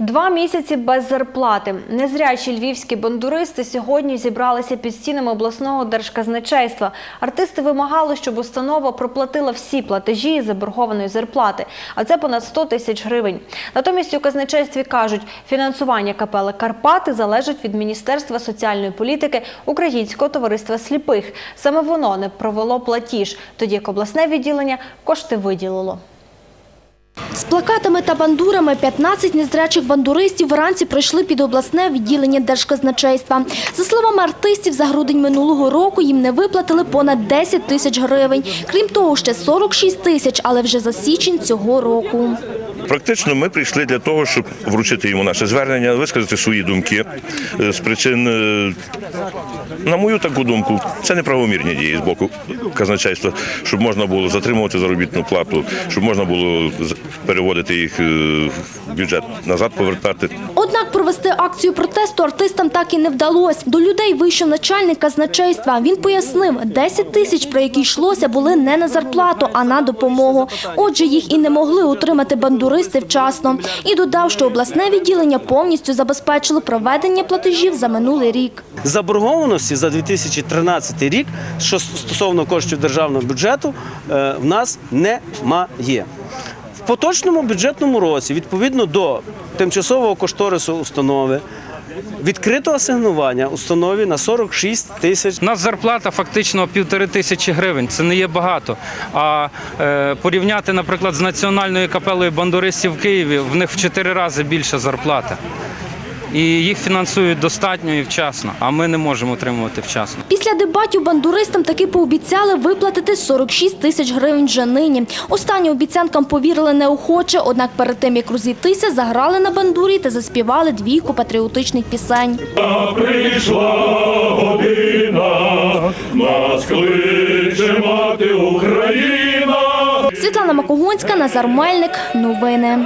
Два місяці без зарплати. Незрячі львівські бандуристи сьогодні зібралися під стінами обласного держказначейства. Артисти вимагали, щоб установа проплатила всі платежі заборгованої зарплати, а це понад 100 тисяч гривень. Натомість у казначействі кажуть, фінансування капели Карпати залежить від Міністерства соціальної політики Українського товариства сліпих. Саме воно не провело платіж, тоді як обласне відділення кошти виділило. З плакатами та бандурами 15 незрячих бандуристів вранці прийшли під обласне відділення Держказначейства. За словами артистів, за грудень минулого року їм не виплатили понад 10 тисяч гривень. Крім того, ще 46 тисяч, але вже за січень цього року. Практично ми прийшли для того, щоб вручити йому наше звернення, висказати свої думки е, з причин, е, на мою таку думку, це неправомірні дії з боку казначейства, щоб можна було затримувати заробітну плату, щоб можна було переводити їх е, в бюджет назад, повертати. Однак провести акцію протесту артистам так і не вдалося. До людей вийшов начальник казначейства. Він пояснив, 10 тисяч, про які йшлося, були не на зарплату, а на допомогу. Отже, їх і не могли отримати бандуристи вчасно. І додав, що обласне відділення повністю забезпечило проведення платежів за минулий рік. Заборгованості за 2013 рік, що стосовно коштів державного бюджету, е, в нас немає. Поточному бюджетному році, відповідно до тимчасового кошторису установи, відкрито асигнування установі на 46 тисяч У нас зарплата фактично півтори тисячі гривень. Це не є багато. А е, порівняти, наприклад, з національною капелою бандуристів в Києві, в них в чотири рази більша зарплата. І їх фінансують достатньо і вчасно, а ми не можемо отримувати вчасно. Після дебатів бандуристам таки пообіцяли виплатити 46 тисяч гривень вже нині. Останнім обіцянкам повірили неохоче, однак перед тим, як розійтися, заграли на бандурі та заспівали двійку патріотичних пісень. прийшла година, нас кличе мати Україна. Світлана Макогонська, Назар Мельник. Новини.